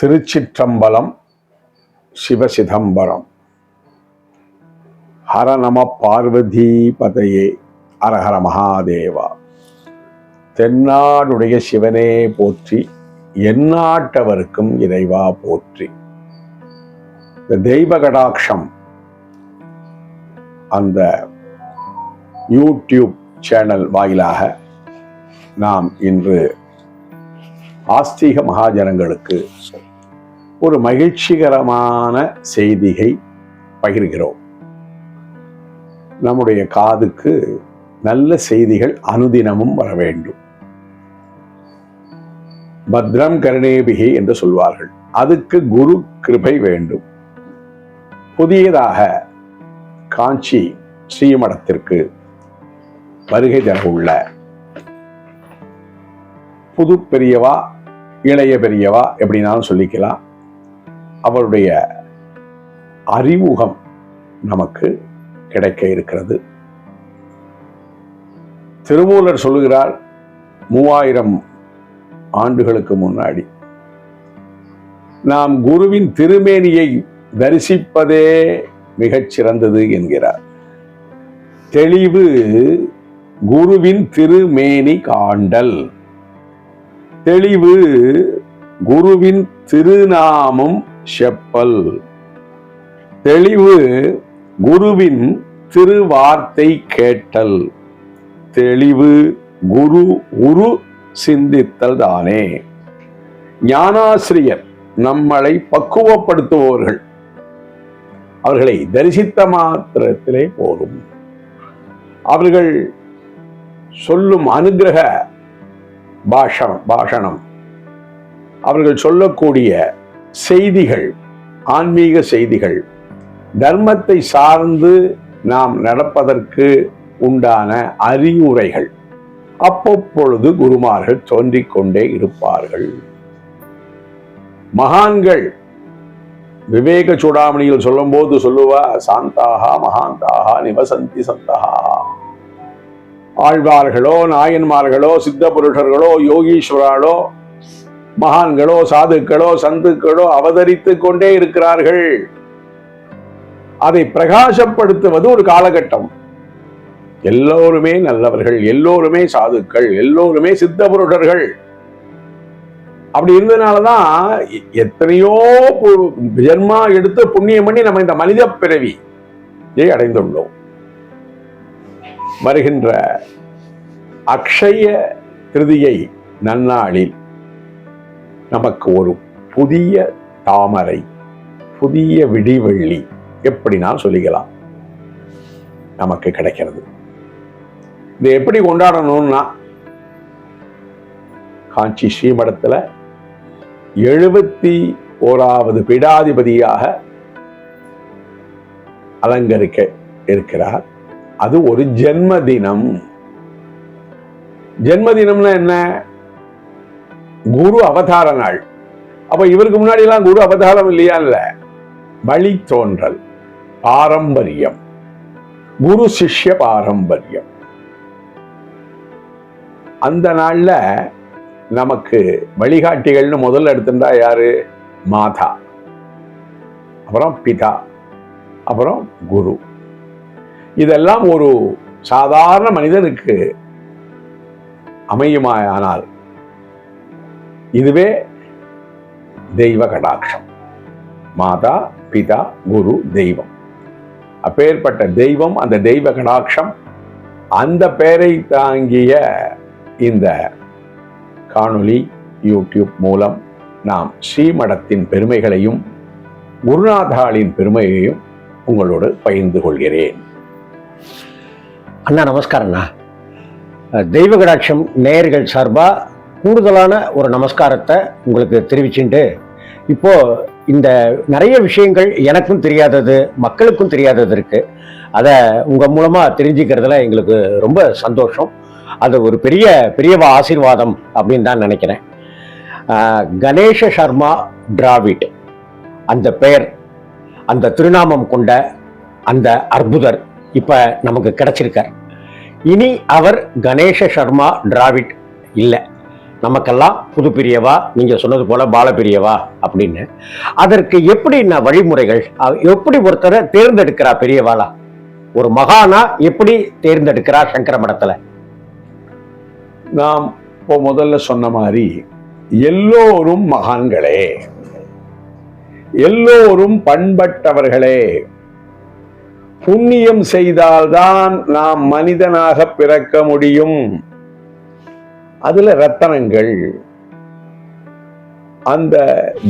திருச்சிற்றம்பலம் சிவசிதம்பரம். ஹர நம பார்வதி பதையே அரஹர மகாதேவா. தென்னாடுடைய சிவனே போற்றி எந்நாட்டவருக்கும் இறைவா போற்றி. இந்த தெய்வ கடாட்சம் அந்த யூடியூப் சேனல் வாயிலாக நாம் இன்று ஆஸ்திக மகாஜனங்களுக்கு ஒரு மகிழ்ச்சிகரமான செய்தியை பகிர்கிறோம். நம்முடைய காதுக்கு நல்ல செய்திகள் அனுதினமும் வர வேண்டும். பத்ரம் கருணேபிகி என்று சொல்வார்கள். அதுக்கு குரு கிருபை வேண்டும். புதியதாக காஞ்சி ஸ்ரீமடத்திற்கு வருகை தர உள்ள புது பெரியவா இளைய பெரியவா எப்படினாலும் சொல்லிக்கலாம். அவருடைய அறிமுகம் நமக்கு கிடைக்க இருக்கிறது. திருமூலர் சொல்லுகிறார் மூவாயிரம் ஆண்டுகளுக்கு முன்னாடி நாம் குருவின் திருமேனியை தரிசிப்பதே மிகச் சிறந்தது என்கிறார். தெளிவு குருவின் திருமேனி காண்டல். தெளிவு குருவின் திருநாமம் செப்பல். தெளிவு குருவின் திருவார்த்தை கேட்டல். தெளிவு குரு உரு சிந்தித்தல் தானே. ஞானாசிரியர் நம்மளை பக்குவப்படுத்துபவர்கள். அவர்களை தரிசித்த மாத்திரத்திலே போதும். அவர்கள் சொல்லும் அனுகிரக பாஷம் பாஷணம். அவர்கள் சொல்லக்கூடிய செய்திகள் ஆன்மீக செய்திகள் தர்மத்தை சார்ந்து நாம் நடப்பதற்கு உண்டான அறிவுரைகள். அப்பப்பொழுது குருமார்கள் தோன்றிக் கொண்டே இருப்பார்கள். மகான்கள் விவேக சூடாமணியில் சொல்லும்போது சொல்லுவா சாந்தாகா மகாந்தாகா நிவசந்தி சந்தகா. ஆழ்வார்களோ நாயன்மார்களோ சித்த புருஷர்களோ யோகீஸ்வராலோ மகான்களோ சாதுக்களோ சந்துக்களோ அவதரித்துக் கொண்டே இருக்கிறார்கள். அதை பிரகாசப்படுத்துவது ஒரு காலகட்டம். எல்லோருமே நல்லவர்கள் எல்லோருமே சாதுக்கள் எல்லோருமே சித்த புருஷர்கள் அப்படி இருந்ததுனாலதான் எத்தனையோ ஜென்மா எடுத்து புண்ணியம் பண்ணி நம்ம இந்த மனித பிறவி அடைந்துள்ளோம். வருகின்ற அக்ஷய திருதியை நன்னாளில் நமக்கு ஒரு புதிய தாமரை புதிய விடிவெள்ளி எப்படி நான் சொல்லிக்கலாம்? நமக்கு கிடைக்கிறது. இதை எப்படி கொண்டாடணும்னா காஞ்சி ஸ்ரீமடத்துல எழுபத்தி ஓராவது பீடாதிபதியாக அலங்கரிக்க இருக்கிறார் அது ஒரு ஜென்ம தினம் ஜென்ம தினம்னா என்ன? குரு அவதார நாள். அப்ப இவருக்கு முன்னாடி எல்லாம் குரு அவதாரம் இல்லையா? இல்ல. வழி தோன்றல் பாரம்பரியம் குரு சிஷ்ய பாரம்பரியம். அந்த நாள்ல நமக்கு வழிகாட்டிகள்னு முதல்ல எடுத்துட்டா யாரு? மாதா. அப்புறம் பிதா. அப்புறம் குரு. இதெல்லாம் ஒரு சாதாரண மனிதனுக்கு அமையுமாயானால் இதுவே தெய்வ கடாட்சம். மாதா பிதா குரு தெய்வம். அப்பேற்பட்ட தெய்வம் அந்த தெய்வ கடாட்சம் அந்த பெயரை தாங்கிய இந்த காணொளி யூடியூப் மூலம் நாம் ஸ்ரீமடத்தின் பெருமைகளையும் குருநாதாளின் பெருமையையும் உங்களோடு பகிர்ந்து கொள்கிறேன். அண்ணா நமஸ்காரண்ணா தெய்வ கடாட்சம் நேயர்கள் சார்பாக கூடுதலான ஒரு நமஸ்காரத்தை உங்களுக்கு தெரிவிச்சுட்டு இப்போ இந்த நிறைய விஷயங்கள் எனக்கும் தெரியாதது மக்களுக்கும் தெரியாதது இருக்கு. அதை உங்கள் மூலமாக தெரிஞ்சுக்கிறதுல எங்களுக்கு ரொம்ப சந்தோஷம். அது ஒரு பெரிய பெரிய ஆசீர்வாதம் அப்படின்னு தான் நினைக்கிறேன். கணேஷ சர்மா டிராவிட் அந்த பெயர் அந்த திருநாமம் கொண்ட அந்த அற்புதர் இப்போ நமக்கு கிடைச்சிருக்கார். இனி அவர் கணேஷ சர்மா டிராவிட் இல்லை. நமக்கெல்லாம் புது பிரியவா நீங்க சொன்னது போல பாலப்பிரியவா அப்படின்னு. அதற்கு எப்படி என்ன வழிமுறைகள்? எப்படி ஒருத்தரை தேர்ந்தெடுக்கிறா பெரியவாளா? ஒரு மகானா எப்படி தேர்ந்தெடுக்கிறா சங்கர மடத்துல? நாம் இப்போ முதல்ல சொன்ன மாதிரி எல்லோரும் மகான்களே. எல்லோரும் பண்பட்டவர்களே. புண்ணியம் செய்தால்தான் நாம் மனிதனாக பிறக்க முடியும். அதுல ரத்தனங்கள். அந்த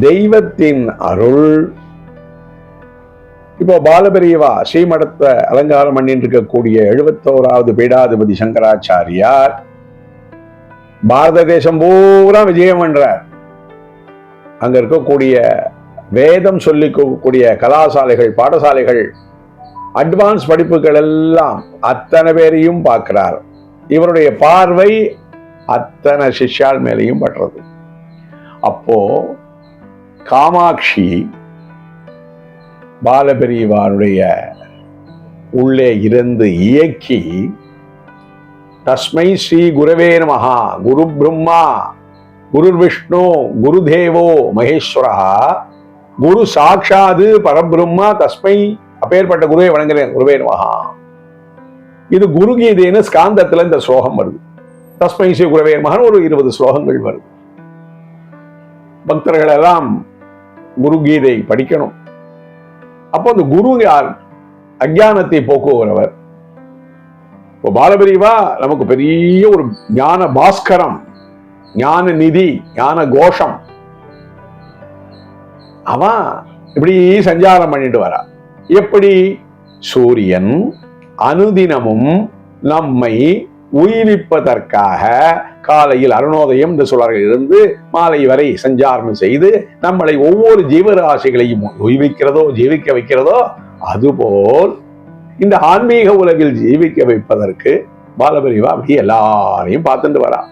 தெய்வத்தின் அருள். இப்போ பாலபெரியவா ஸ்ரீமடத்தை அலங்காரம் பண்ணிட்டு இருக்கக்கூடிய எழுபத்தோராவது பீடாதிபதி சங்கராச்சாரியார் பாரத தேசம் பூரா விஜயம் பண்றார். அங்க இருக்கக்கூடிய வேதம் சொல்லிக்கூடிய கலாசாலைகள் பாடசாலைகள் அட்வான்ஸ் படிப்புகள் எல்லாம் அத்தனை பேரையும் பார்க்கிறார். இவருடைய பார்வை அத்தனை சிஷ்யால் மேலேயும் படுறது. அப்போ காமாட்சி பாலபெரியவாருடைய உள்ளே இருந்து இயக்கி தஸ்மை ஸ்ரீ குரவே நமஹா குரு பிரம்மா குரு விஷ்ணு குரு தேவோ மகேஸ்வரா குரு சாட்சாது பரபிரம்மா தஸ்மை அப்பேற்பட்ட குருவை வணங்குறேன். குருவே மகா இது குரு கீதைன்னு ஸ்காந்தத்துல இந்த ஸ்லோகம் வருது. தஸ்மை ஸ்ரீ குரவே ஒரு இருபது ஸ்லோகங்கள் வருது. பக்தர்கள் எல்லாம் குரு கீதை படிக்கணும். அப்போ அந்த குரு யார்? அஜானத்தை போக்குகிறவர் இப்போ பாலபிரிவா நமக்கு பெரிய ஒரு ஞான பாஸ்கரம் ஞான நிதி ஞான கோஷம். அவன் இப்படி சஞ்சாரம் பண்ணிட்டு வரா. எப்படி? சூரியன் அனுதினமும் நம்மை உயிர்ப்பிப்பதற்காக காலையில் அருணோதயம் என்று சொல்வார்கள். இருந்து மாலை வரை சஞ்சாரம் செய்து நம்மளை ஒவ்வொரு ஜீவராசிகளையும் உய்விக்கிறதோ ஜீவிக்க வைக்கிறதோ அதுபோல் இந்த ஆன்மீக உலகில் ஜீவிக்க வைப்பதற்கு பாலபரிவா அப்படி எல்லாரையும் பார்த்துட்டு வரா.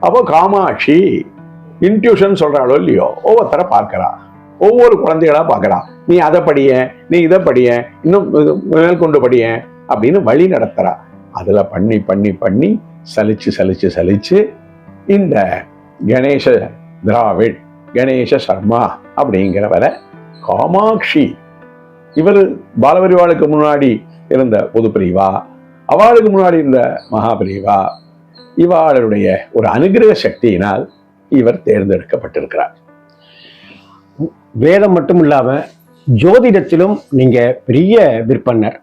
அப்போ காமாட்சி இன்ட்யூஷன் சொல்றாளோ இல்லையோ ஒவ்வொருத்தரை பார்க்கிறா. ஒவ்வொரு குழந்தைகளா பார்க்கறா நீ அதை படிய நீ இதை படிய இன்னும் மேற்கொண்டு படிய அப்படின்னு வழி நடத்துறா. அதுல பண்ணி பண்ணி பண்ணி சலிச்சு சலிச்சு சலிச்சு இந்த கணேச திராவிட் கணேச சர்மா அப்படிங்கிறவரை காமாட்சி. இவர் பாலபரிவாளுக்கு முன்னாடி இருந்த பொதுப்பிரிவா அவளுக்கு முன்னாடி இருந்த மகாபிரிவா இவாளுடைய ஒரு அனுகிரக சக்தியினால் இவர் தேர்ந்தெடுக்கப்பட்டிருக்கிறார். வேதம் மட்டும் இல்லாம ஜோதிடத்திலும் நீங்க பெரிய விற்பனர்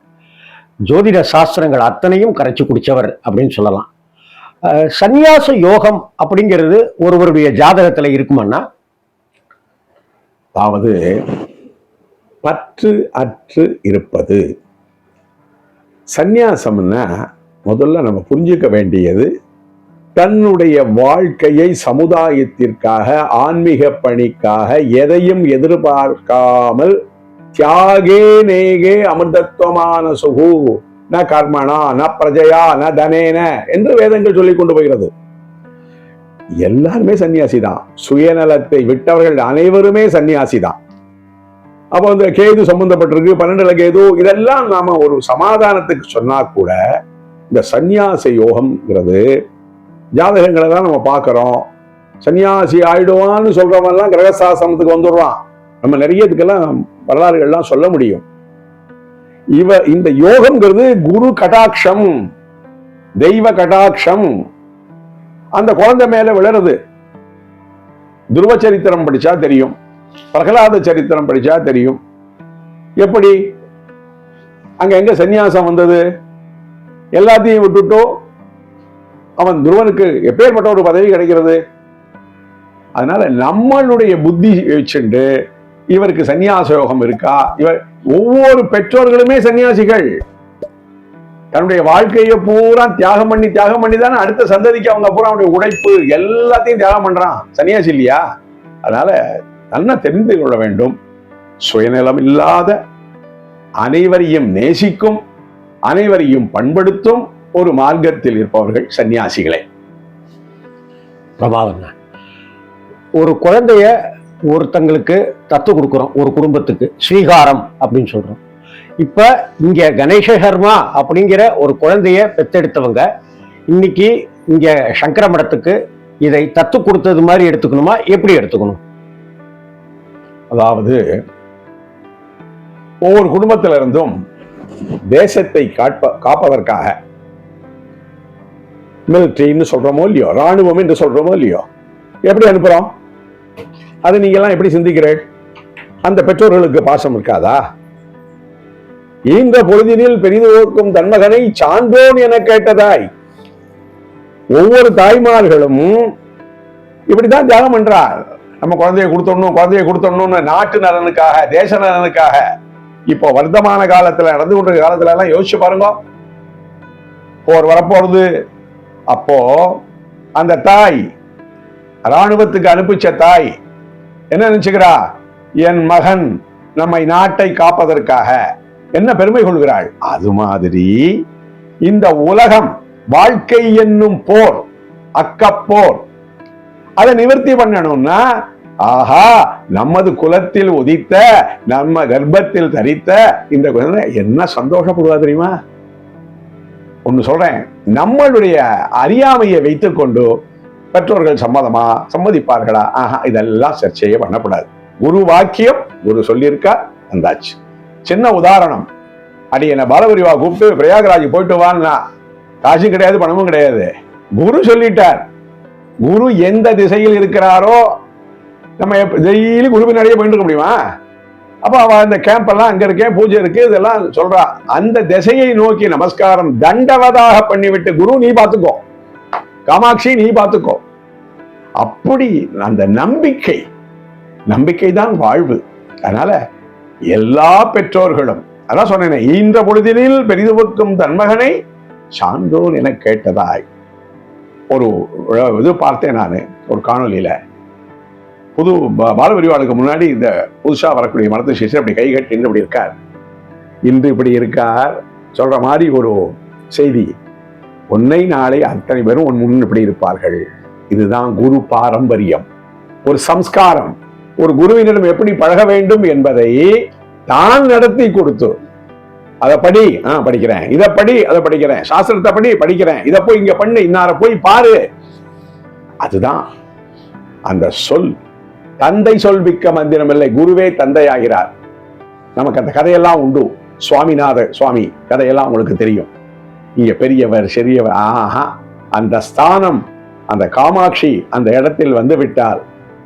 ஜோதிட சாஸ்திரங்கள் அத்தனையும் கரைச்சி குடித்தவர் அப்படின்னு சொல்லலாம். சந்நியாச யோகம் அப்படிங்கிறது ஒருவருடைய ஜாதகத்தில் இருக்குமான்னா அதாவது பற்று அற்று இருப்பது. சந்நியாசம்னா முதல்ல நம்ம புரிஞ்சுக்க வேண்டியது தன்னுடைய வாழ்க்கையை சமுதாயத்திற்காக ஆன்மீக பணிக்காக எதையும் எதிர்பார்க்காமல் தியாகே நேகே அமிர்தத்துவமான சுகு. ந கர்மனா ந பிரஜையா ந தனேன என்று வேதங்கள் சொல்லிக் கொண்டு போகிறது. எல்லாருமே சன்னியாசி தான் சுயநலத்தை விட்டவர்கள் அனைவருமே சன்னியாசி தான் அப்போ இந்த கேது சம்பந்தப்பட்டிருக்கு பன்னெண்டுல கேது இதெல்லாம் நாம ஒரு சமாதானத்துக்கு சொன்னா கூட இந்த சந்நியாச யோகம்ங்கிறது ஜாதகங்களை தான் நம்ம பார்க்கறோம். சன்னியாசி ஆயிடுவான்னு சொல்றவன்லாம் கிரகசாசனத்துக்கு வந்துடுறான். நம்ம நிறைய இதுக்கெல்லாம் வரலாறுகள்லாம் சொல்ல முடியும். இவ இந்த யோகம்ங்கிறது குரு கடாட்சம் தெய்வ கடாட்சம் அந்த குழந்தை மேல விழறது. துருவ சரித்திரம் படிச்சா தெரியும். பிரகலாத சரித்திரம் படிச்சா தெரியும். எப்படி? அங்க எங்க சந்நியாசம் வந்தது? எல்லாத்தையும் விட்டுட்டோ அவன் துருவனுக்கு எப்பேற்பட்ட ஒரு பதவி கிடைக்கிறது? அதனால நம்மளுடைய புத்தி வச்சுண்டு இவருக்கு சந்நியாச யோகம் இருக்கா? இவர் ஒவ்வொரு பெற்றோர்களுமே சன்னியாசிகள் தன்னுடைய வாழ்க்கையை பூரா தியாகம் பண்ணி தியாகம் பண்ணி தானே அடுத்த சந்ததிக்கு அவங்க பூரா அவனுடைய உழைப்பு எல்லாத்தையும் தியாகம் பண்றான். சன்னியாசி இல்லையா? அதனால நல்லா தெரிந்து கொள்ள வேண்டும். சுயநலம் இல்லாத அனைவரையும் நேசிக்கும் அனைவரையும் பண்படுத்தும் ஒரு மார்க்கத்தில் இருப்பவர்கள் சன்னியாசிகளே பிரபாவன் ஒரு குழந்தைய ஒருத்தங்களுக்கு தத்து கொடுக்குறோம் ஒரு குடும்பத்துக்கு ஸ்ரீகாரம் அப்படின்னு சொல்றோம். இப்ப இங்க கணேச சர்மா அப்படிங்கிற ஒரு குழந்தைய பெத்தெடுத்தவங்க இன்னைக்கு இங்க சங்கர மடத்துக்கு இதை தத்து கொடுத்தது மாதிரி எடுத்துக்கணுமா? எப்படி எடுத்துக்கணும்? அதாவது ஒவ்வொரு குடும்பத்திலிருந்தும் தேசத்தை காப்ப காப்பதற்காக மிலிட்ரின்னு சொல்கிறோமோ இல்லையோ? ராணுவம் என்று சொல்கிறோமோ இல்லையோ? எப்படி அனுப்புறோம்? அதை நீங்க எல்லாம் எப்படி சிந்திக்கிறேன் அந்த பெற்றோர்களுக்கு பாசம் இருக்காதா? இந்த பொழுதினில் பெரிதோக்கும் தன்மகனை சான்றோன் என கேட்டதாய் ஒவ்வொரு தாய்மார்களும் இப்படிதான் தியாகம் பண்றார். நம்ம குழந்தைய கொடுத்தோணும் குழந்தைய கொடுத்தோம்னு நாட்டு நலனுக்காக தேச நலனுக்காக இப்போ வர்த்தமான காலத்துல நடந்து கொண்டிருக்க காலத்துல எல்லாம் யோசிச்சு பாருங்க. போர் வரப்போறது அப்போ அந்த தாய் ராணுவத்துக்கு அனுப்பிச்ச தாய் என்ன நினைச்சுக்கிறா? என் மகன் நம்மை நாட்டை காப்பதற்காக என்ன பெருமை கொள்கிறாள்? அது மாதிரி இந்த உலகம் வாழ்க்கை என்னும் போர் அக்கப்போர் அதை நிவர்த்தி பண்ணணும்னா ஆஹா நமது குலத்தில் உதித்த நம்ம கர்ப்பத்தில் தரித்த இந்த குழந்தை என்ன சந்தோஷப்படுவா தெரியுமா? ஒன்று சொல்கிறேன் நம்மளுடைய அறியாமையை வைத்துக்கொண்டு பெற்றோர்கள் சம்மதமா? சம்மதிப்பார்களா? ஆஹா இதெல்லாம் சர்ச்சையே பண்ணக்கூடாது. குரு வாக்கியம் குரு சொல்லியிருக்கா வந்தாச்சு. சின்ன உதாரணம். அடி என்ன பாலபரிவா கூப்பிட்டு பிரயாகராஜ் போயிட்டு வான்னா. காசும் கிடையாது பணமும் கிடையாது. குரு சொல்லிட்டார். குரு எந்த திசையில் இருக்கிறாரோ நம்ம டெய்லி குரு பின்னாடியே போயிட்டு இருக்க முடியுமா? அப்போ அவள் அந்த கேம்பெல்லாம் அங்கே இருக்கேன் பூஜை இருக்கு இதெல்லாம் சொல்றா. அந்த திசையை நோக்கி நமஸ்காரம் தண்டவதாக பண்ணிவிட்டு குரு நீ பார்த்துக்கோ. காமாட்சி நீ பார்த்துக்கோ. அப்படி அந்த நம்பிக்கை நம்பிக்கை தான் வாழ்வு. அதனால எல்லா பெற்றோர்களும் அதான் சொன்னேன் ஈன்ற பொழுதினில் பெரிதுவக்கும் தன்மகனை சான்றோன் என கேட்டதாய். ஒரு இது பார்த்தேன் நான் ஒரு காணொலியில் புது பால விரிவாளுக்கு முன்னாடி இந்த புதுசாக வரக்கூடிய மரத்து சிஷர் அப்படி கை கட்டி நின்று இப்படி இருக்கார். இன்று இப்படி இருக்கார். சொல்கிற மாதிரி ஒரு செய்தி. ஒன்னை நாளை அத்தனை பேரும் உன் முன் இப்படி இருப்பார்கள். இதுதான் குரு பாரம்பரியம். ஒரு சம்ஸ்காரம். ஒரு குருவினிடம் எப்படி பழக வேண்டும் என்பதை தான் நடத்தி கொடுத்து. அதை படி ஆ படிக்கிறேன். இதை படி அதை படிக்கிறேன். சாஸ்திரத்தை படி படிக்கிறேன். இதை போய் இங்க பண்ணு இன்னார போய் பாரு. அதுதான் அந்த சொல். தந்தை சொல்விக்க மந்திரம் இல்லை. குருவே தந்தையாகிறார். நமக்கு அந்த கதையெல்லாம் உண்டு. சுவாமிநாத சுவாமி கதையெல்லாம் உங்களுக்கு தெரியும். இங்க பெரியவர் சிறியவர் ஆஹா அந்த ஸ்தானம் அந்த காமாட்சி அந்த இடத்தில் வந்து விட்டால்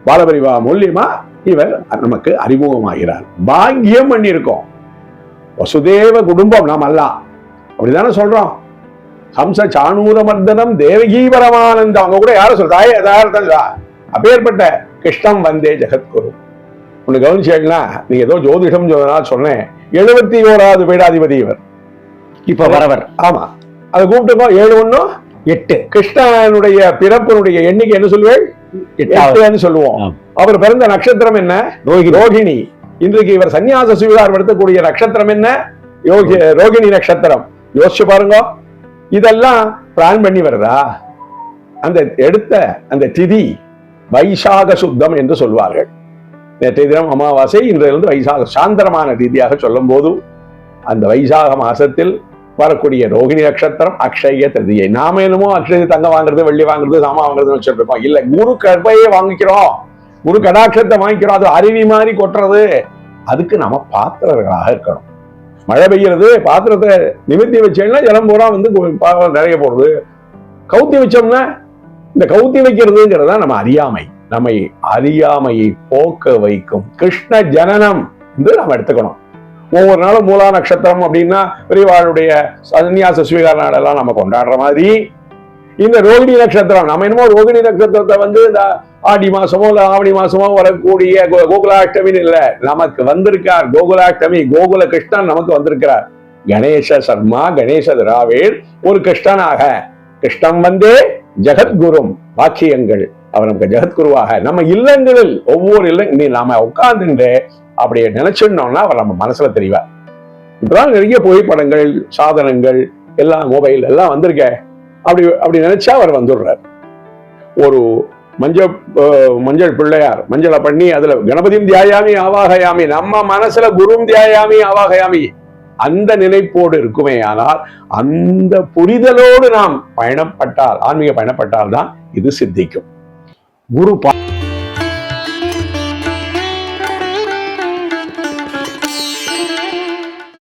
பாலபரிவா மூலியமா இவர் நமக்கு அறிமுகமாகிறார். பாக்கியம் பண்ணியிருக்கோம். வசுதேவ குடும்பம் நாம் அல்ல. அப்படிதானே சொல்றோம். ஹம்ச சாணூர மர்தனம் தேவகீபரமானந்தம் அவங்க கூட யாரும் சொல்றா ஏதாவது அப்பேற்பட்ட கிருஷ்ணம் வந்தே ஜெகத்குரு. ஒண்ணு கவனிச்சேன்னா நீங்க ஏதோ ஜோதிடம் சொன்னேன். எழுபத்தி ஓராவது பீடாதிபதி இவர். இப்ப வரவர். ஆமா. அதை கூப்பிட்டுக்கோ ஏழு ஒண்ணும் எட்டு. கிருஷ்ணனுடைய பிறப்பினுடைய எண்ணிக்கை என்ன எட்டாவது. எட்டுன்னு சொல்லுவோம். அவர் பிறந்த நட்சத்திரம் என்ன? ரோகிணி. இன்றைக்கு இவர் சன்னியாச சுவிகாரம் எடுத்தக்கூடிய நட்சத்திரம் என்ன? யோகி ரோகிணி நட்சத்திரம். யோசிச்சு பாருங்க. இதெல்லாம் பிளான் பண்ணி வருதா? அந்த எடுத்த அந்த திதி வைசாக சுத்தம் என்று சொல்வார்கள். நேற்றைய தினம் அமாவாசை இன்றிலிருந்து வைசாக சாந்தரமான ரீதியாக சொல்லும் போது அந்த வைசாக மாசத்தில் வரக்கூடிய ரோகிணி நட்சத்திரம் அக்ஷய திருதியை. நாம என்னமோ அக்ஷய தங்கம் வாங்குறது வெள்ளி வாங்குறது சாமா வாங்குறதுன்னு வச்சுட்டு இல்லை இல்ல குரு கற்பையே வாங்கிக்கிறோம். குரு கடாட்சத்தை வாங்கிக்கிறோம். அது அருவி மாதிரி கொட்டுறது. அதுக்கு நம்ம பாத்திரர்களாக இருக்கணும். மழை பெய்யறது பாத்திரத்தை நிமித்தி வச்சேன்னா ஜலம் பூரா வந்து நிறைய போடுறது கவுத்தி வச்சோம்னா இந்த கவுத்தி வைக்கிறதுங்கிறது தான் நம்ம அறியாமை. நம்மை அறியாமையை போக்க வைக்கும் கிருஷ்ண ஜனனம் என்று நம்ம எடுத்துக்கணும். ஒவ்வொரு நாளும் மூலா நட்சத்திரம் அப்படின்னா பெரியவாளுடைய சன்னியாச ஸ்வீகார நாடெல்லாம் நம்ம கொண்டாடுற மாதிரி. இந்த ரோகிணி நட்சத்திரம் நம்ம என்னமோ ரோகிணி நட்சத்திரத்தை வந்து இந்த ஆடி மாசமோ இல்லை ஆவணி மாசமோ வரக்கூடிய கோகுலாஷ்டமின்னு இல்ல. நமக்கு வந்திருக்கார் கோகுலாஷ்டமி கோகுல கிருஷ்ணன் நமக்கு வந்திருக்கிறார். கணேச சர்மா கணேச திராவிட் ஒரு கிருஷ்ணனாக. கிருஷ்ணன் வந்து ஜெகத்குரும் வாக்கியங்கள் அவர் நமக்கு ஜெகத்குருவாக. நம்ம இல்லங்களில் ஒவ்வொரு இல்ல நீ நாம உட்கார்ந்துட்டு அப்படியே நினைச்சிடணும்னா அவர் நம்ம மனசுல தெரிவார் இப்பதான் நிறைய புகைப்படங்கள் சாதனங்கள் எல்லாம் மொபைல் எல்லாம் வந்திருக்க. அப்படி அப்படி நினைச்சா அவர் வந்துடுறார். ஒரு மஞ்சள் மஞ்சள் பிள்ளையார் மஞ்சளை பண்ணி அதுல கணபதியும் தியாயாமி ஆவாகயாமி நம்ம மனசுல குரும் தியாயாமி ஆவாகயாமி அந்த நினைப்போடு இருக்குமே ஆனால் அந்த புரிதலோடு நாம் பயணப்பட்டால் ஆன்மீக பயணப்பட்டால் தான் இது சித்திக்கும். குரு பா